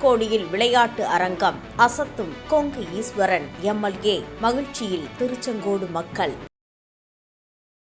கோடியில் விளையாட்டு அரங்கம் அசத்தும் கொங்கு ஈஸ்வரன் எம்எல்ஏ மகிழ்ச்சியில் திருச்செங்கோடு மக்கள்.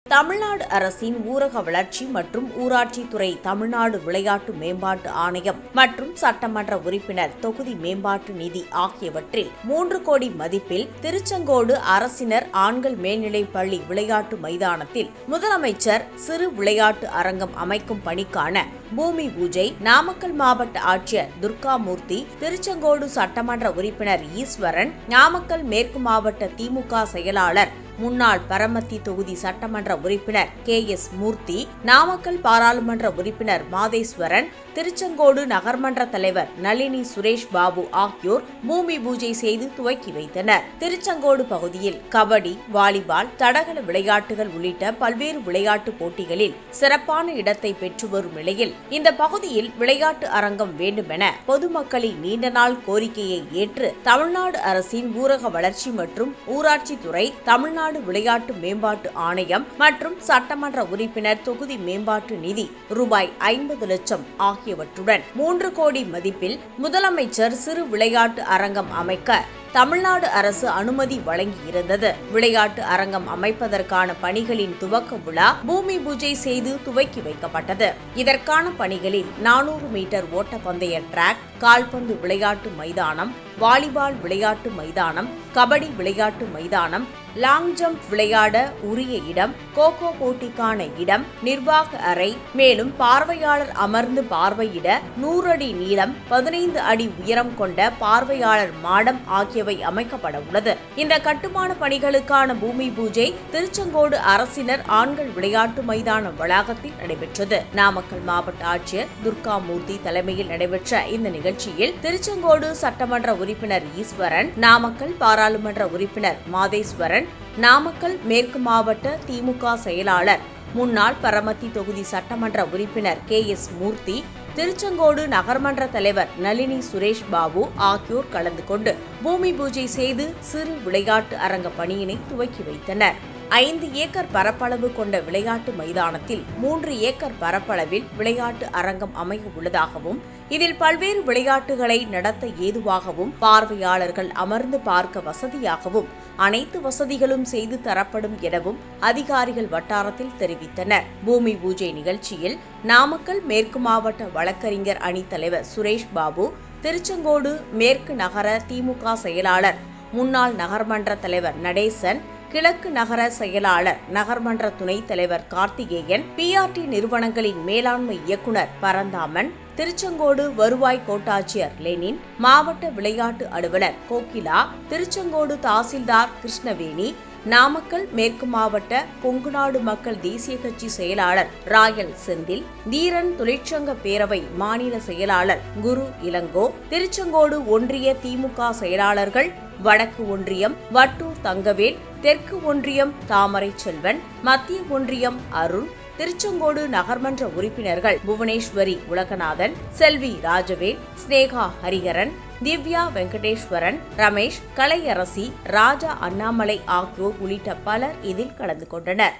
தமிழ்நாடு அரசின் ஊரக வளர்ச்சி மற்றும் ஊராட்சித்துறை தமிழ்நாடு விளையாட்டு மேம்பாட்டு ஆணையம் மற்றும் சட்டமன்ற உறுப்பினர் தொகுதி மேம்பாட்டு நிதி ஆகியவற்றில் மூன்று கோடி மதிப்பில் திருச்செங்கோடு அரசினர் ஆண்கள் மேல்நிலைப் பள்ளி விளையாட்டு மைதானத்தில் முதலமைச்சர் சிறு விளையாட்டு அரங்கம் அமைக்கும் பணிக்கான பூமி பூஜை நாமக்கல் மாவட்ட ஆட்சியர் துர்காமூர்த்தி திருச்செங்கோடு சட்டமன்ற உறுப்பினர் ஈஸ்வரன் நாமக்கல் மேற்கு மாவட்ட திமுக செயலாளர் முன்னாள் பரமத்தி தொகுதி சட்டமன்ற உறுப்பினர் கே எஸ் மூர்த்தி நாமக்கல் பாராளுமன்ற உறுப்பினர் மாதேஸ்வரன் திருச்செங்கோடு நகர்மன்ற தலைவர் நளினி சுரேஷ் பாபு ஆகியோர் பூமி பூஜை செய்து துவக்கி வைத்தனர். திருச்செங்கோடு பகுதியில் கபடி வாலிபால் தடகள விளையாட்டுகள் உள்ளிட்ட பல்வேறு விளையாட்டு போட்டிகளில் சிறப்பான இடத்தை பெற்று வரும் நிலையில் இந்த பகுதியில் விளையாட்டு அரங்கம் வேண்டுமென பொதுமக்களின் நீண்ட நாள் கோரிக்கையை ஏற்று தமிழ்நாடு அரசின் ஊரக வளர்ச்சி மற்றும் ஊராட்சித்துறை தமிழ்நாடு தமிழ்நாடு விளையாட்டு மேம்பாட்டு ஆணையம் மற்றும் சட்டமன்ற உறுப்பினர் தொகுதி மேம்பாட்டு நிதி ரூபாய் ஐம்பது லட்சம் ஆகியவற்றுடன் மூன்று கோடி மதிப்பில் முதலமைச்சர் சிறு விளையாட்டு அரங்கம் அமைக்க தமிழ்நாடு அரசு அனுமதி வழங்கியிருந்தது. விளையாட்டு அரங்கம் அமைப்பதற்கான பணிகளின் துவக்க விழா பூமி பூஜை செய்து துவக்கி வைக்கப்பட்டது. இதற்கான பணிகளில் நானூறு மீட்டர் ஓட்டப்பந்தய டிராக் கால்பந்து விளையாட்டு மைதானம் வாலிபால் விளையாட்டு மைதானம் கபடி விளையாட்டு மைதானம் லாங் ஜம்ப் விளையாட உரிய இடம் கோகோ போட்டிக்கான இடம் நிர்வாக அறை மேலும் பார்வையாளர் அமர்ந்து பார்வையிட நூறு அடி நீளம் பதினைந்து அடி உயரம் கொண்ட பார்வையாளர் மாடம் ஆகியவை அமைக்கப்பட உள்ளது. இந்த கட்டுமான பணிகளுக்கான பூமி பூஜை திருச்செங்கோடு அரசினர் ஆண்கள் விளையாட்டு மைதான வளாகத்தில் நடைபெற்றது. நாமக்கல் மாவட்ட ஆட்சியர் துர்காமூர்த்தி தலைமையில் நடைபெற்ற இந்த நிகழ்ச்சியில் திருச்செங்கோடு சட்டமன்ற உறுப்பினர் ஈஸ்வரன் நாமக்கல் பாராளுமன்ற உறுப்பினர் மாதேஸ்வரன் நாமக்கல் மேற்கு மாவட்ட திமுக செயலாளர் முன்னாள் பரமத்தி தொகுதி சட்டமன்ற உறுப்பினர் கே எஸ் மூர்த்தி திருச்செங்கோடு நகர்மன்ற தலைவர் நளினி சுரேஷ் பாபு ஆகியோர் கலந்து கொண்டு பூமி பூஜை செய்து சிறு விளையாட்டு அரங்க பணியினை துவக்கி வைத்தனர். ஐந்து ஏக்கர் பரப்பளவு கொண்ட விளையாட்டு மைதானத்தில் மூன்று ஏக்கர் பரப்பளவில் விளையாட்டு அரங்கம் அமைய உள்ளதாகவும் இதில் பல்வேறு விளையாட்டுகளை நடத்த ஏதுவாகவும் பார்வையாளர்கள் அமர்ந்து பார்க்க வசதியாகவும் அனைத்து வசதிகளும் செய்து தரப்படும் எனவும் அதிகாரிகள் வட்டாரத்தில் தெரிவித்தனர். பூமி பூஜை நிகழ்ச்சியில் நாமக்கல் மேற்கு மாவட்ட வழக்கறிஞர் அணி தலைவர் சுரேஷ் பாபு திருச்செங்கோடு மேற்கு நகர திமுக செயலாளர் முன்னாள் நகர்மன்ற தலைவர் நடேசன் கிழக்கு நகர செயலாளர் நகர்மன்ற துணைத் தலைவர் கார்த்திகேயன் பிஆர்டி நிறுவனங்களின் மேலாண்மை இயக்குநர் பரந்தாமன் திருச்செங்கோடு வருவாய் கோட்டாட்சியர் லெனின் மாவட்ட விளையாட்டு அலுவலர் கோகிலா திருச்செங்கோடு தாசில்தார் கிருஷ்ணவேணி நாமக்கல் மேற்கு மாவட்ட கொங்குநாடு மக்கள் தேசிய கட்சி செயலாளர் ராயல் செந்தில் தீரன் தொழிற்சங்க பேரவை மாநில செயலாளர் குரு இளங்கோ திருச்செங்கோடு ஒன்றிய திமுக செயலாளர்கள் வடக்கு ஒன்றியம் வட்டூர் தங்கவேல் தெற்கு ஒன்றியம் தாமரை செல்வன் மத்திய ஒன்றியம் அருண் திருச்செங்கோடு நகர்மன்ற உறுப்பினர்கள் புவனேஸ்வரி உலகநாதன் செல்வி ராஜவேல் ஸ்னேகா ஹரிஹரன் திவ்யா வெங்கடேஸ்வரன் ரமேஷ் கலையரசி ராஜா அண்ணாமலை ஆகியோர் உள்ளிட்ட பலர் இதில் கலந்து கொண்டனர்.